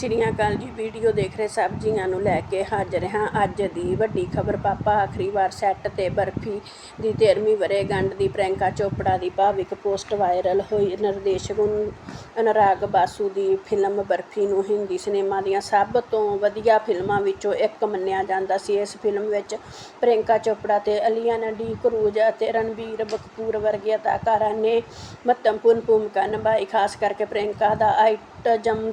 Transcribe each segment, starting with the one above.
ਸ੍ਰੀ ਅਕਾਲ ਜੀ, ਵੀਡੀਓ ਦੇਖ ਰਹੇ ਸਭ ਜੀਆਂ ਨੂੰ ਲੈ ਕੇ ਹਾਜ਼ਰ ਹਾਂ ਅੱਜ ਦੀ ਵੱਡੀ ਖਬਰ। ਪਾਪਾ ਆਖਰੀ ਵਾਰ ਸੈੱਟ ਤੇ ਬਰਫੀ ਦੀ 13ਵੀਂ ਵਰ੍ਹੇਗੰਢ ਦੀ ਪ੍ਰਿਯੰਕਾ ਚੋਪੜਾ ਦੀ ਭਾਵਿਕ ਪੋਸਟ ਵਾਇਰਲ ਹੋਈ। ਨਿਰਦੇਸ਼ਕ ਅਨੁਰਾਗ ਬਾਸੂ ਦੀ ਫਿਲਮ ਬਰਫੀ ਨੂੰ ਹਿੰਦੀ ਸਿਨੇਮਾ ਦੀਆਂ ਸਭ ਤੋਂ ਵਧੀਆ ਫਿਲਮਾਂ ਵਿੱਚੋਂ ਇੱਕ ਮੰਨਿਆ ਜਾਂਦਾ ਸੀ। ਇਸ ਫਿਲਮ ਵਿੱਚ ਪ੍ਰਿਯੰਕਾ ਚੋਪੜਾ ਤੇ ਅਲੀਆਨਾ ਡੀ ਕਰੂਜ਼ ਅਤੇ ਰਣਬੀਰ ਬਕਪੂਰ ਵਰਗੇ ਅਦਾਕਾਰਾਂ ਨੇ ਮਹੱਤਵਪੂਰਨ ਭੂਮਿਕਾ ਨਿਭਾਈ। ਖਾਸ ਕਰਕੇ ਪ੍ਰਿਯੰਕਾ ਦਾ ਆਈਟਮ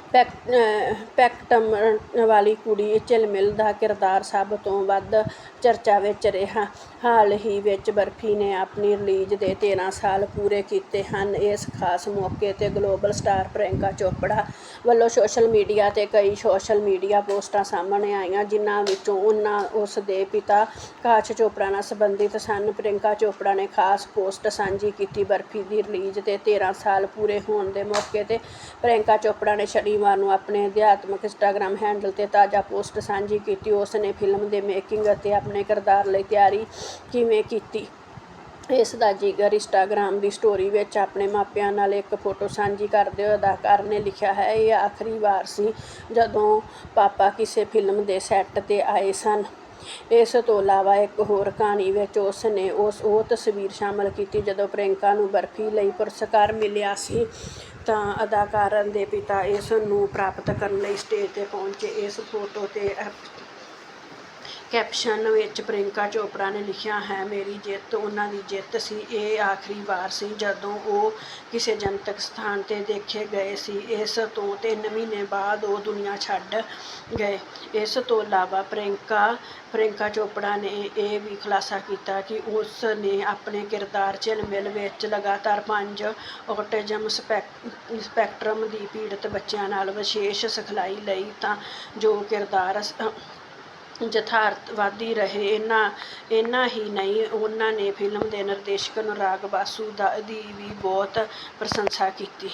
ਪੈਕ ਪੈਕਟਮ ਵਾਲੀ ਕੁੜੀ ਝਿਲਮਿਲ ਦਾ ਕਿਰਦਾਰ ਸਭ ਤੋਂ ਵੱਧ ਚਰਚਾ ਵਿੱਚ ਰਿਹਾ। ਹਾਲ ਹੀ ਵਿੱਚ ਬਰਫੀ ਨੇ ਆਪਣੀ ਰਿਲੀਜ਼ ਦੇ 13 ਸਾਲ ਪੂਰੇ ਕੀਤੇ ਹਨ। ਇਸ ਖਾਸ ਮੌਕੇ ਤੇ ਗਲੋਬਲ ਸਟਾਰ ਪ੍ਰਿਯੰਕਾ ਚੋਪੜਾ ਵੱਲੋਂ ਸੋਸ਼ਲ ਮੀਡੀਆ ਤੇ ਕਈ ਸੋਸ਼ਲ ਮੀਡੀਆ ਪੋਸਟਾਂ ਸਾਹਮਣੇ ਆਈਆਂ, ਜਿਨ੍ਹਾਂ ਵਿੱਚੋਂ ਉਹਨਾਂ ਉਸ ਦੇ ਪਿਤਾ ਕਾਸ਼ ਚੋਪੜਾ ਨਾਲ ਸੰਬੰਧਿਤ ਸਨ। ਪ੍ਰਿਯੰਕਾ ਚੋਪੜਾ ਨੇ ਖਾਸ ਪੋਸਟ ਸਾਂਝੀ ਕੀਤੀ ਬਰਫੀ ਦੀ ਰਿਲੀਜ਼ ਤੇ 13 ਸਾਲ ਪੂਰੇ ਹੋਣ ਦੇ ਮੌਕੇ ਤੇ। ਪ੍ਰਿਯੰਕਾ ਚੋਪੜਾ ਨੇ ਸ਼ਨੀਵਾਰ ਨੂੰ ਆਪਣੇ ਅਧਿਆਤਮਕ ਇੰਸਟਾਗ੍ਰਾਮ ਹੈਂਡਲ ਤੇ ਤਾਜ਼ਾ ਪੋਸਟ ਸਾਂਝੀ ਕੀਤੀ। ਉਸ ਨੇ ਫਿਲਮ ਦੇ ਮੇਕਿੰਗ ਅਤੇ ਆਪਣੇ ਕਿਰਦਾਰ ਲਈ ਤਿਆਰੀ ਕਿਵੇਂ ਕੀਤੀ? ਇਸ ਦਾ ਜ਼ਿਕਰ ਇੰਸਟਾਗ੍ਰਾਮ ਦੀ ਸਟੋਰੀ ਵਿੱਚ ਆਪਣੇ ਮਾਪਿਆਂ ਨਾਲ ਇੱਕ ਫੋਟੋ ਸਾਂਝੀ ਕਰਦੇ ਹੋਏ ਅਦਾਕਾਰ ਨੇ ਲਿਖਿਆ ਹੈ, ਇਹ ਆਖਰੀ ਵਾਰ ਸੀ ਜਦੋਂ ਪਾਪਾ ਕਿਸੇ ਫਿਲਮ ਦੇ ਸੈੱਟ ਤੇ ਆਏ ਸਨ। ਇਸ ਤੋਂ ਇਲਾਵਾ ਇੱਕ ਹੋਰ ਕਹਾਣੀ ਵਿੱਚ ਉਸ ਨੇ ਉਸ ਉਹ ਤਸਵੀਰ ਸ਼ਾਮਲ ਕੀਤੀ ਜਦੋਂ ਪ੍ਰਿਯੰਕਾ ਨੂੰ ਬਰਫੀ ਲਈ ਪੁਰਸਕਾਰ ਮਿਲਿਆ ਸੀ, ਤਾਂ ਅਦਾਕਾਰਾਂ ਦੇ ਪਿਤਾ ਇਸ ਨੂੰ ਪ੍ਰਾਪਤ ਕਰਨ ਲਈ ਸਟੇਜ ਤੇ ਪਹੁੰਚੇ। ਇਸ ਫੋਟੋ ਤੇ ਕੈਪਸ਼ਨ ਵਿੱਚ ਪ੍ਰਿਯੰਕਾ ਚੋਪੜਾ ਨੇ ਲਿਖਿਆ ਹੈ, ਮੇਰੀ ਜਿੱਤ, ਉਹਨਾਂ ਦੀ ਜਿੱਤ ਸੀ। ਇਹ ਆਖਰੀ ਵਾਰ ਸੀ ਜਦੋਂ ਉਹ ਕਿਸੇ ਜਨਤਕ ਸਥਾਨ ਤੇ ਦੇਖੇ ਗਏ ਸੀ। ਇਸ ਤੋਂ 3 ਮਹੀਨੇ ਬਾਅਦ ਉਹ ਦੁਨੀਆ ਛੱਡ ਗਏ। ਇਸ ਤੋਂ ਇਲਾਵਾ ਪ੍ਰਿਯੰਕਾ ਪ੍ਰਿਯੰਕਾ ਚੋਪੜਾ ਨੇ ਇਹ ਵੀ ਖੁਲਾਸਾ ਕੀਤਾ ਕਿ ਉਸ ਨੇ ਆਪਣੇ ਕਿਰਦਾਰ ਝਿਲਮਿਲ ਵਿੱਚ ਲਗਾਤਾਰ ਪੰਜ ਔਟਿਜ਼ਮ ਸਪੈਕ, ਸਪੈਕਟਰਮ ਦੀ ਪੀੜਤ ਬੱਚਿਆਂ ਨਾਲ ਵਿਸ਼ੇਸ਼ ਸਿਖਲਾਈ ਲਈ ਤਾਂ ਜੋ ਕਿਰਦਾਰ ਯਥਾਰਥਵਾਦੀ ਰਹੇ। ਇਹਨਾਂ ਇੰਨਾ ਹੀ ਨਹੀਂ, ਉਹਨਾਂ ਨੇ ਫਿਲਮ ਦੇ ਨਿਰਦੇਸ਼ਕ ਅਨੁਰਾਗ ਬਾਸੂ ਦਾ ਦੀ ਵੀ ਬਹੁਤ ਪ੍ਰਸ਼ੰਸਾ ਕੀਤੀ।